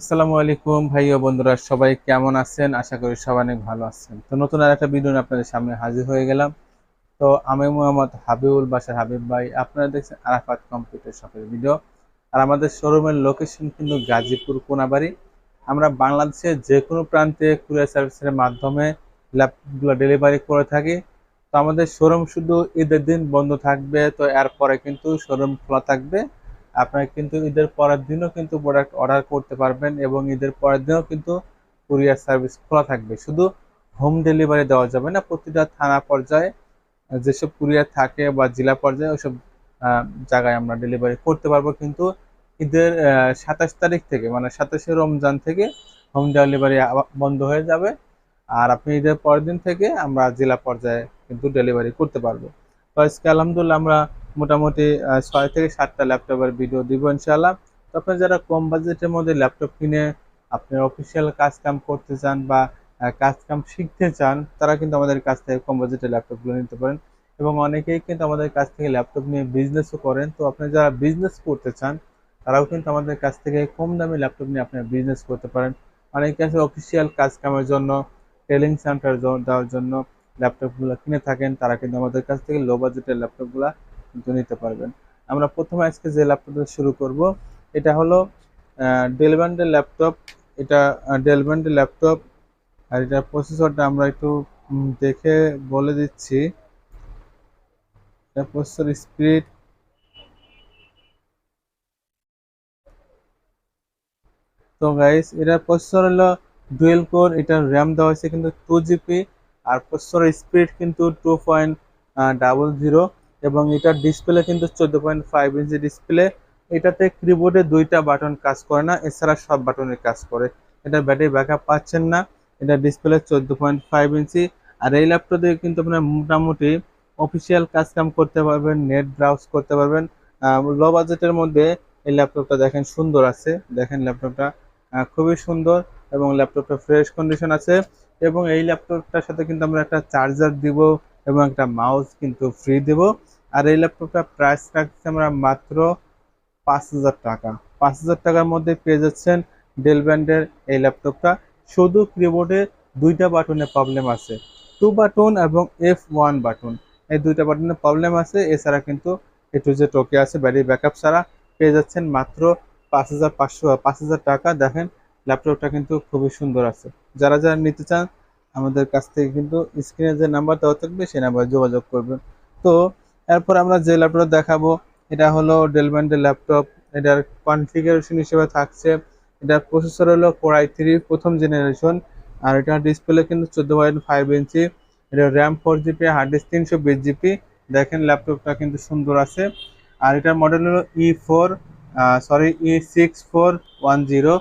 আসসালামু আলাইকুম ভাই ও বন্ধুরা, সবাই কেমন আছেন? আশা করি সবাই অনেক ভালো আছেন। তো নতুন আর একটা ভিডিও আপনাদের সামনে হাজির হয়ে গেলাম। তো আমি মোহাম্মদ হাবিবুল বাসার হাবিব ভাই, আপনারা দেখছেন আরাফাত কম্পিউটার শপের ভিডিও আর আমাদের শোরুমের লোকেশন কিন্তু গাজীপুর কোনাবাড়ি। আমরা বাংলাদেশের যে কোনো প্রান্তে কুরিয়ার সার্ভিসের মাধ্যমে ল্যাপটপগুলো ডেলিভারি করে থাকি। তো আমাদের শোরুম শুধু ঈদের দিন বন্ধ থাকবে, তো এরপরে কিন্তু শোরুম খোলা থাকবে। আপনারা কিন্তু ঈদের পরের দিনও কিন্তু প্রোডাক্ট অর্ডার করতে পারবেন এবং ঈদের পরের দিনও কিন্তু কুরিয়ার সার্ভিস খোলা থাকবে। শুধু হোম ডেলিভারি দেওয়া যাবে না, প্রতিটা থানা পর্যায়ে যেসব কুরিয়ার থাকে বা জেলা পর্যায়ে ওইসব জায়গায় আমরা ডেলিভারি করতে পারব। কিন্তু ঈদের সাতাশ তারিখ থেকে মানে সাতাশে রমজান থেকে হোম ডেলিভারি বন্ধ হয়ে যাবে। আর আপনি ঈদের পরের দিন থেকে আমরা জেলা পর্যায়ে কিন্তু ডেলিভারি করতে পারব। তো আজকে আলহামদুলিল্লাহ আমরা মোটামুটি ছয় থেকে সাতটা ল্যাপটপের ভিডিও দিব ইনশাআল্লাহ। তো যারা কম বাজেটের মধ্যে ল্যাপটপ কিনে আপনার অফিসিয়াল কাজ কাম করতে চান বা আহ, কাজ কাম শিখতে চান তারা কিন্তু আমাদের কাছ থেকে কম বাজেটের ল্যাপটপগুলো নিতে পারেন। এবং অনেকেই কিন্তু আমাদের কাছ থেকে ল্যাপটপ নিয়ে বিজনেসও করেন। তো আপনি যারা বিজনেস করতে চান তারাও কিন্তু আমাদের কাছ থেকে কম দামে ল্যাপটপ নিয়ে আপনার বিজনেস করতে পারেন। অনেকে আছে অফিসিয়াল কাজ কামের জন্য ট্রেনিং সেন্টার দেওয়ার জন্য ল্যাপটপগুলো কিনে থাকেন। তারা কিন্তু আমাদের কাছ থেকে লো বাজেটের ল্যাপটপগুলো কিন্তু নিতে পারবেন। আমরা প্রথমে আজকে যে ল্যাপটপটা শুরু করব, এটা হলো ডেল ব্যান্ডের ল্যাপটপ এটা ডেল ব্যান্ডের ল্যাপটপ আর এটা প্রসেসরটা আমরা একটু দেখে বলে দিচ্ছি। প্রসেসর স্পিড তো গাইস এটা প্রসেসর হলো ডুয়েল কোর এটা র্যাম দেওয়া হয়েছে কিন্তু টু জিবি আর প্রসেসর স্পিড কিন্তু টু পয়েন্ট ডাবল জিরো এবং এটার ডিসপ্লে কিন্তু চোদ্দ পয়েন্ট ফাইভ ইঞ্চি ডিসপ্লে এটাতে কিবোর্ডে দুইটা বাটন কাজ করে না, এছাড়া সব বাটনের কাজ করে। এটা ব্যাটারি ব্যাকআপ পাচ্ছেন না, এটা ডিসপ্লে চোদ্দ পয়েন্ট ফাইভ ইঞ্চি আর এই ল্যাপটপে কিন্তু আপনার মোটামুটি অফিসিয়াল কাজ কাম করতে পারবেন নেট ব্রাউজ করতে পারবেন। লো বাজেটের মধ্যে এই ল্যাপটপটা দেখেন সুন্দর আছে। দেখেন ল্যাপটপটা খুবই সুন্দর এবং ল্যাপটপটা ফ্রেশ কন্ডিশন আছে। এবং এই ল্যাপটপটার সাথে কিন্তু আমরা একটা চার্জার দিব। এবং একটা মাউস কিন্তু ফ্রি দেব। আর এই ল্যাপটপটা প্রাইস রাখছি আমরা মাত্র পাঁচ হাজার টাকা। পাঁচ হাজার টাকার মধ্যে পেয়ে যাচ্ছেন ডেল ব্র্যান্ডের এই ল্যাপটপটা শুধু কিবোর্ডে দুইটা বাটনে প্রবলেম আছে। টু বাটন এবং এফ ওয়ান বাটন এই দুইটা বাটনে প্রবলেম আছে। এছাড়া কিন্তু এ টু জেড ওকে আছে। ব্যাটারি ব্যাকআপ ছাড়া পেয়ে যাচ্ছেন মাত্র পাঁচ হাজার পাঁচশো, পাঁচ হাজার টাকা। দেখেন ল্যাপটপটা কিন্তু খুবই সুন্দর আছে। যারা যারা নিতে চান আমাদের কাছ থেকে কিন্তু স্ক্রিনে যে নাম্বার দেওয়া থাকবে, সেই নাম্বারে যোগাযোগ করবেন। তো, এরপর আমরা যে ল্যাপটপ দেখাবো, এটা হলো ডেল ব্র্যান্ডের ল্যাপটপ এটার কনফিগারেশন হিসেবে থাকছে। এটার প্রসেসর হলো কোর আই থ্রি প্রথম জেনারেশন আর এটার ডিসপ্লে কিন্তু চোদ্দ পয়েন্ট ফাইভ ইঞ্চি এটা RAM four GB hard disk তিনশো বিশ জিবি দেখেন ল্যাপটপটা কিন্তু সুন্দর আছে। আর এটার মডেল হলো E four sorry E six four one zero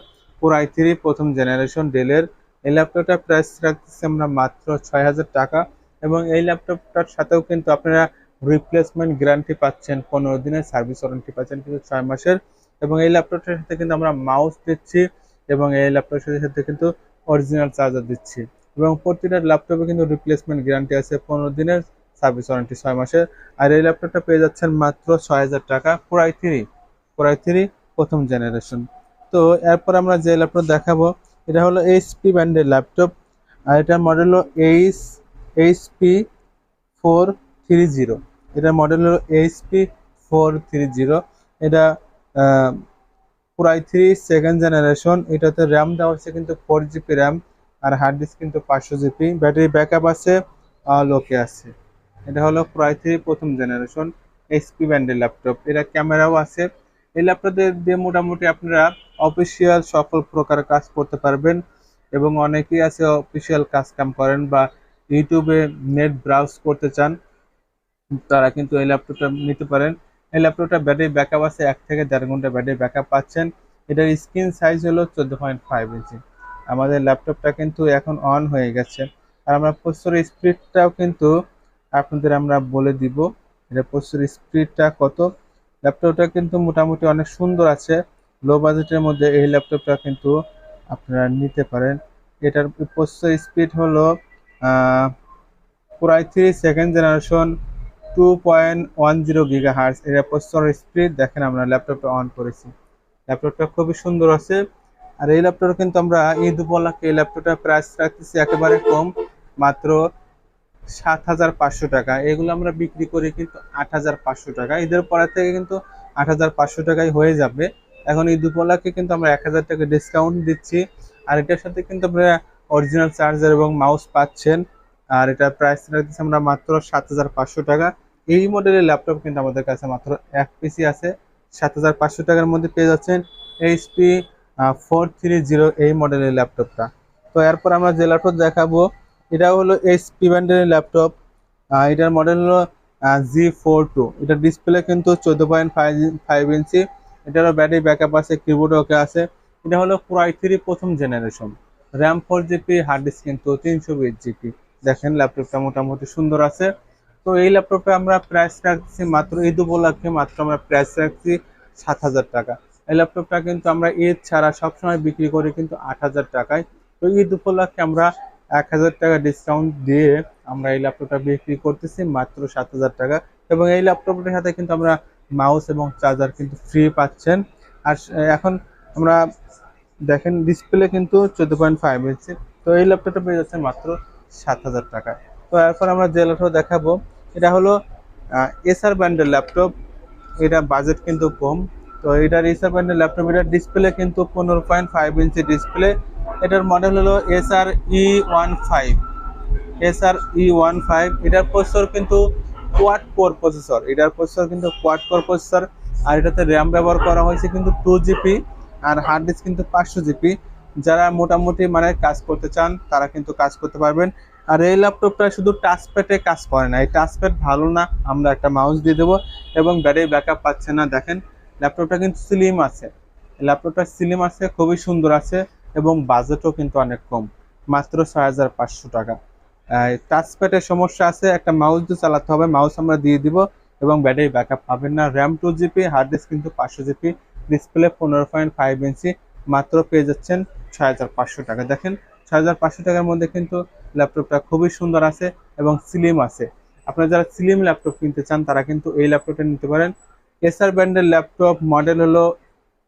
core i three প্রথম জেনারেশন ডেলের এই ল্যাপটপটার প্রাইস রাখতেছি আমরা মাত্র ছয় হাজার টাকা এবং এই ল্যাপটপটার সাথেও কিন্তু আপনারা রিপ্লেসমেন্ট গ্যারান্টি পাচ্ছেন, পনেরো দিনের সার্ভিস ওয়ারেন্টি পাচ্ছেন কিন্তু ছয় মাসের এবং এই ল্যাপটপটার সাথে কিন্তু আমরা মাউস দিচ্ছি এবং এই ল্যাপটপের সাথে সাথে কিন্তু অরিজিনাল চার্জার দিচ্ছি এবং প্রতিটা ল্যাপটপে কিন্তু রিপ্লেসমেন্ট গ্যারান্টি আছে, পনেরো দিনের সার্ভিস ওয়ারেন্টি ছয় মাসের আর এই ল্যাপটপটা পেয়ে যাচ্ছেন মাত্র ছয় হাজার টাকা core i three core i three প্রথম জেনারেশন তো এরপর আমরা যে ল্যাপটপ দেখাবো এটা হলো এইচপি ব্র্যান্ডের ল্যাপটপ আর এটার মডেল হলো H HP four three zero এটার মডেল হলো এইচপি ফোর থ্রি জিরো এটা পুরাই থ্রি সেকেন্ড জেনারেশন এটাতে র্যাম দেওয়া হচ্ছে কিন্তু ফোর জিবি র্যাম আর হার্ড ডিস্ক কিন্তু পাঁচশো জিবি ব্যাটারি ব্যাকআপ আছে অল ওকে আছে। এটা হলো প্রায় থ্রি প্রথম জেনারেশন এইচপি ব্র্যান্ডের ল্যাপটপ এটা ক্যামেরাও আছে। এই ল্যাপটপ দিয়ে মোটামুটি আপনারা অফিসিয়াল সকল প্রকার কাজ করতে পারবেন এবং অনেকেই আছে অফিসিয়াল কাজ কাম করেন বা ইউটিউবে নেট ব্রাউজ করতে চান, তারা কিন্তু এই ল্যাপটপটা নিতে পারেন। এই ল্যাপটপটা ব্যাটারি ব্যাকআপ আছে, এক থেকে দেড় ঘণ্টা ব্যাটারি ব্যাকআপ পাচ্ছেন। এটার স্ক্রিন সাইজ হলো চোদ্দ পয়েন্ট ফাইভ ইঞ্চি আমাদের ল্যাপটপটা কিন্তু এখন অন হয়ে গেছে। আর আমরা প্রসেসর স্পিডটাও কিন্তু আপনাদের আমরা বলে দিব এটা প্রসেসর স্পিডটা কত। ল্যাপটপটা কিন্তু মোটামুটি অনেক সুন্দর আছে। লো বাজেটের মধ্যে এই ল্যাপটপটা কিন্তু আপনারা নিতে পারেন। এটার প্রসেসর স্পিড হলো পুরাই three second generation two point one zero giga hertz এটা প্রসেসর স্পিড দেখেন আমরা ল্যাপটপটা অন করেছি। ল্যাপটপটা খুবই সুন্দর আছে। আর এই ল্যাপটপটা কিন্তু আমরা ঈদ উপলক্ষে এই ল্যাপটপটা প্রাইস রাখতেছি একেবারে কম। মাত্র সাত হাজার পাঁচশো টাকা। এগুলো আমরা বিক্রি করি কিন্তু আট হাজার পাঁচশো টাকা। ঈদের পরের থেকে কিন্তু আট হাজার পাঁচশো টাকায় হয়ে যাবে। এখন ঈদ উপলক্ষে কিন্তু আমরা এক হাজার টাকা ডিসকাউন্ট দিচ্ছি। আর এটার সাথে কিন্তু আপনারা অরিজিনাল চার্জার এবং মাউস পাচ্ছেন। আর এটা প্রাইস রাখতেছি আমরা মাত্র সাত হাজার পাঁচশো টাকা। এই মডেলের ল্যাপটপ কিন্তু আমাদের কাছে মাত্র এক পিসি আছে। সাত হাজার পাঁচশো টাকার মধ্যে পেয়ে যাচ্ছেন এইচপি ফোর থ্রি জিরো এই মডেলের ল্যাপটপটা তো এরপর আমরা যে ল্যাপটপ দেখাবো এটা হলো এইচপি ব্র্যান্ডের ল্যাপটপ এটার মডেল হলো জি ফোর টু এটার ডিসপ্লে কিন্তু চোদ্দ পয়েন্ট ফাইভ ফাইভ ইঞ্চি এটারও ব্যাটারি ব্যাকআপ আছে কিবোর্ড ওকে আছে। এটা হলো পুরাই থ্রি প্রথম generation RAM four GB hard disk কিন্তু তিনশো বিশ জিবি দেখেন ল্যাপটপটা মোটামুটি সুন্দর আছে। তো এই ল্যাপটপে আমরা প্রাইস রাখছি মাত্র ঈদ উপলক্ষে মাত্র আমরা প্রাইস রাখছি সাত হাজার টাকা। এই ল্যাপটপটা কিন্তু আমরা ঈদ ছাড়া সবসময় বিক্রি করি কিন্তু আট হাজার টাকায়। তো ঈদ উপলক্ষে আমরা এক হাজার টাকা ডিসকাউন্ট দিয়ে আমরা এই ল্যাপটপটা বিক্রি করতেছি, মাত্র সাত হাজার টাকা। এবং এই ল্যাপটপটার সাথে কিন্তু আমরা মাউস এবং চার্জার কিন্তু ফ্রি পাচ্ছেন। আর এখন আমরা দেখেন ডিসপ্লে কিন্তু চোদ্দ পয়েন্ট ফাইভ ইঞ্চি তো এই ল্যাপটপটা পেয়ে যাচ্ছে মাত্র সাত হাজার টাকায় তো এরপর আমরা যে ল্যাপটপ দেখাবো, এটা হলো এসআর ব্র্যান্ডের ল্যাপটপ এটা বাজেট কিন্তু কম। তো এটার এসআর ব্র্যান্ডের ল্যাপটপ এটার ডিসপ্লে কিন্তু পনেরো পয়েন্ট ফাইভ ইঞ্চি ডিসপ্লে এটার মডেল হলো S R E one five S R E one five এটার প্রসেসর কিন্তু কোয়াড কোর প্রসেসর এটার প্রসেসর কিন্তু কোয়াড কোর প্রসেসর আর এটাতে র্যাম ব্যবহার করা হয়েছে কিন্তু টু জিবি আর হার্ড ডিস্ক কিন্তু পাঁচশো জিবি যারা মোটামুটি মানে কাজ করতে চান, তারা কিন্তু কাজ করতে পারবেন। আর এই ল্যাপটপটা শুধু টাচপ্যাডে কাজ করে না, এই টাচপ্যাড ভালো না, আমরা একটা মাউস দিয়ে দেবো এবং ব্যাটারি ব্যাকআপ পাচ্ছে না। দেখেন ল্যাপটপটা কিন্তু স্লিম আছে। ল্যাপটপটা স্লিম আছে, খুবই সুন্দর আছে। এবং বাজেটও কিন্তু অনেক কম, মাত্র ছয় হাজার পাঁচশো টাকা। টাচপ্যাডের সমস্যা আছে, একটা মাউস দিয়ে চালাতে হবে মাউস আমরা দিয়ে দিব এবং ব্যাটারি ব্যাকআপ পাবেন না। RAM two GB hard disk কিন্তু পাঁচশো জিবি ডিসপ্লে পনেরো পয়েন্ট ফাইভ ইঞ্চি মাত্র পেয়ে যাচ্ছেন ছয় হাজার পাঁচশো টাকা। দেখেন, ছয় হাজার পাঁচশো টাকার মধ্যে কিন্তু ল্যাপটপটা খুবই সুন্দর আছে এবং স্লিম আছে। আপনারা যারা স্লিম ল্যাপটপ কিনতে চান, তারা কিন্তু এই ল্যাপটপটা নিতে পারেন। এসআর ব্র্যান্ডের ল্যাপটপ মডেল হলো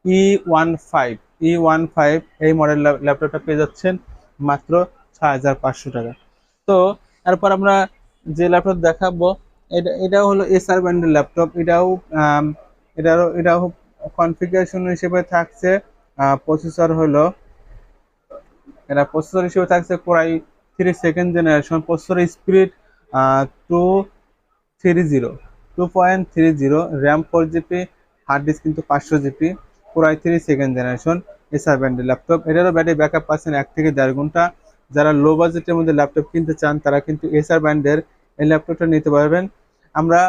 E one five E one five এই মডেল ল্যাপটপটা পেয়ে যাচ্ছেন মাত্র ছয় হাজার পাঁচশো টাকা। তো তারপর আমরা যে ল্যাপটপ দেখাবো, এটা এটাও হলো এসআর ব্র্যান্ডের ল্যাপটপ এটাও এটারও এটাও কনফিগারেশন হিসেবে থাকছে প্রসেসর হলো, এটা প্রসেসর হিসেবে থাকছে core i three second generation processor speed two three zero two point three zero RAM four GB hard disk কিন্তু পাঁচশো core i three second generation SR ব্র্যান্ডের ল্যাপটপ এটারও ব্যাটারি ব্যাকআপ পাচ্ছেন এক থেকে দেড় ঘণ্টা। যারা লো বাজেটের মধ্যে ল্যাপটপ কিনতে চান, তারা কিন্তু এসআর ব্র্যান্ডের এই ল্যাপটপটা নিতে পারবেন। আমরা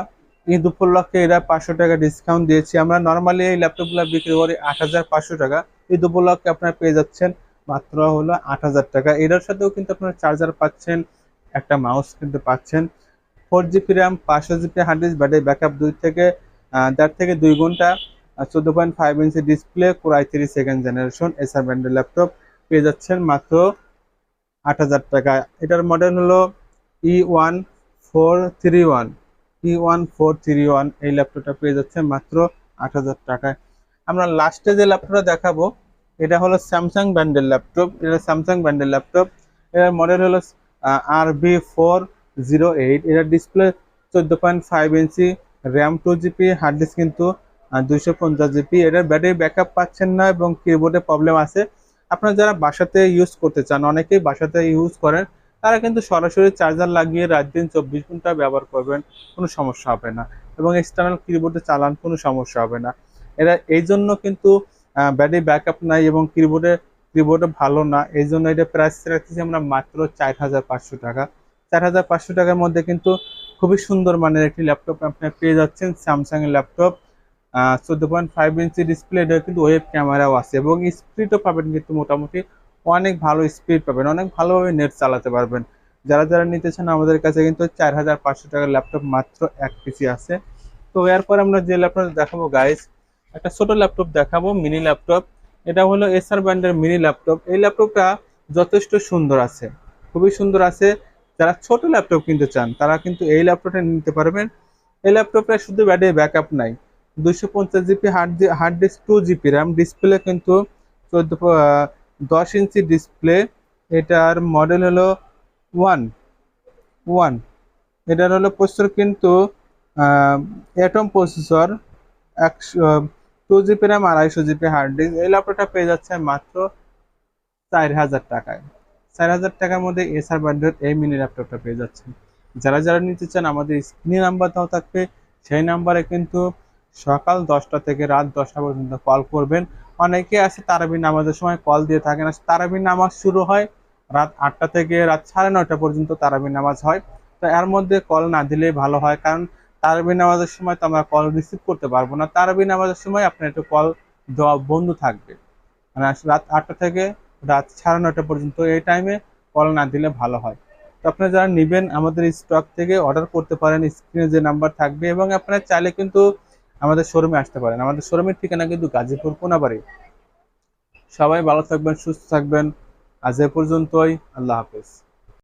ঈদ উপলক্ষে এরা পাঁচশো টাকা ডিসকাউন্ট দিয়েছি। আমরা নর্মালি এই ল্যাপটপগুলো বিক্রি করি আট হাজার পাঁচশো টাকা। ঈদ উপলক্ষে আপনারা পেয়ে যাচ্ছেন মাত্র হলো আট হাজার টাকা। এটার সাথেও কিন্তু আপনারা চার্জার পাচ্ছেন, একটা মাউস কিন্তু পাচ্ছেন। ফোর জিবি র্যাম পাঁচশো GB hard disk battery backup দুই থেকে দেড় থেকে দুই ঘণ্টা। চোদ্দ point five inch display core i three second generation SR ব্র্যান্ডের ল্যাপটপ পেয়ে যাচ্ছেন মাত্র আট হাজার টাকা এটার মডেল হলো E one four three one E one four three one এই ল্যাপটপটা পেয়ে যাচ্ছে মাত্র আট হাজার টাকায়। আমরা লাস্টে যে ল্যাপটপটা দেখাবো, এটা হলো স্যামসাং ব্র্যান্ডের ল্যাপটপ এটা স্যামসাং ব্র্যান্ডের ল্যাপটপ এটার মডেল হলো R B four zero eight এটার ডিসপ্লে চোদ্দ point five inch RAM two GB hard disk কিন্তু দুইশো পঞ্চাশ জিবি। এটার ব্যাটারি ব্যাকআপ পাচ্ছেন না এবং কিবোর্ডে প্রবলেম আছে। আপনারা যারা বাসাতে ইউজ করতে চান, অনেকেই বাসাতে ইউজ করেন, তারা কিন্তু সরাসরি চার্জার লাগিয়ে রাত দিন চব্বিশ ঘণ্টা ব্যবহার করবেন, কোনো সমস্যা হবে না। এবং এক্সটার্নাল কিবোর্ডে চালান, কোনো সমস্যা হবে না। এরা, এই জন্য কিন্তু ব্যাটারি ব্যাকআপ নাই এবং কিবোর্ডে কিবোর্ডে ভালো না। এই জন্য এটা প্রাইস রাখতেছি আমরা মাত্র চার হাজার পাঁচশো টাকা। চার হাজার পাঁচশো টাকার মধ্যে কিন্তু খুবই সুন্দর মানের একটি ল্যাপটপ আপনি পেয়ে যাচ্ছেন স্যামসাং এর ল্যাপটপ চোদ্দ পয়েন্ট ফাইভ ইঞ্চি ডিসপ্লে এটা কিন্তু ওয়েব ক্যামেরাও আছে এবং স্পিডও পাবেন কিন্তু মোটামুটি অনেক ভালো স্পিড পাবেন, অনেক ভালোভাবে নেট চালাতে পারবেন। যারা যারা নিতে চান আমাদের কাছে কিন্তু চার হাজার পাঁচশো টাকার ল্যাপটপ মাত্র এক পিসি আছে। তো এরপর আমরা যে ল্যাপটপ দেখাবো গাইস একটা ছোট ল্যাপটপ দেখাবো মিনি ল্যাপটপ এটা হলো এসআর ব্র্যান্ডের মিনি ল্যাপটপ এই ল্যাপটপটা যথেষ্ট সুন্দর আছে, খুবই সুন্দর আছে। যারা ছোট ল্যাপটপ কিনতে চান, তারা কিন্তু এই ল্যাপটপটা নিতে পারবেন। এই ল্যাপটপটা শুধু ব্যাটারি ব্যাকআপ নাই। দুইশো পঞ্চাশ GB hard hard disk two GB RAM display কিন্তু চোদ্দ দশ ইঞ্চি ডিসপ্লে এটার মডেল হলো ওয়ান ওয়ান এটার হলো প্রসেসর কিন্তু অ্যাটম প্রসেসর একশো টু জিবি র্যাম আড়াইশো জিবি হার্ড ডিস্ক এই ল্যাপটপটা পেয়ে যাচ্ছে মাত্র চার হাজার টাকায়। চার হাজার টাকার মধ্যে এসআর ব্র্যান্ডের এই মিনি ল্যাপটপটা পেয়ে যাচ্ছে। যারা যারা নিতে চান, আমাদের স্ক্রিনে নাম্বার দেওয়া থাকবে। সেই নাম্বারে কিন্তু সকাল দশটা থেকে রাত দশটা পর্যন্ত কল করবেন। অনেকে আছে তারাবি নামাজের সময় কল দিয়ে থাকেন। তারাবি নামাজ শুরু হয় রাত আটটা থেকে রাত সাড়ে নয়টা পর্যন্ত তারাবি নামাজ হয়। তো এর মধ্যে কল না দিলেই ভালো হয়, কারণ তারাবি নামাজের সময় তো আমরা কল রিসিভ করতে পারব না। তারাবি নামাজের সময় আপনার একটু কল দেওয়া বন্ধ থাকবে। মানে রাত আটটা থেকে রাত সাড়ে নয়টা পর্যন্ত এই টাইমে কল না দিলে ভালো হয়। তো আপনারা যারা নেবেন আমাদের স্টক থেকে অর্ডার করতে পারেন। স্ক্রিনে যে নাম্বার থাকবে এবং আপনারা চাইলে কিন্তু আমাদের শোরুমে আসতে পারেন। আমাদের শোরুমের ঠিকানা কিন্তু গাজীপুর কোনাবাড়ি। সবাই ভালো থাকবেন, সুস্থ থাকবেন। আজ এ পর্যন্তই, আল্লাহ হাফেজ।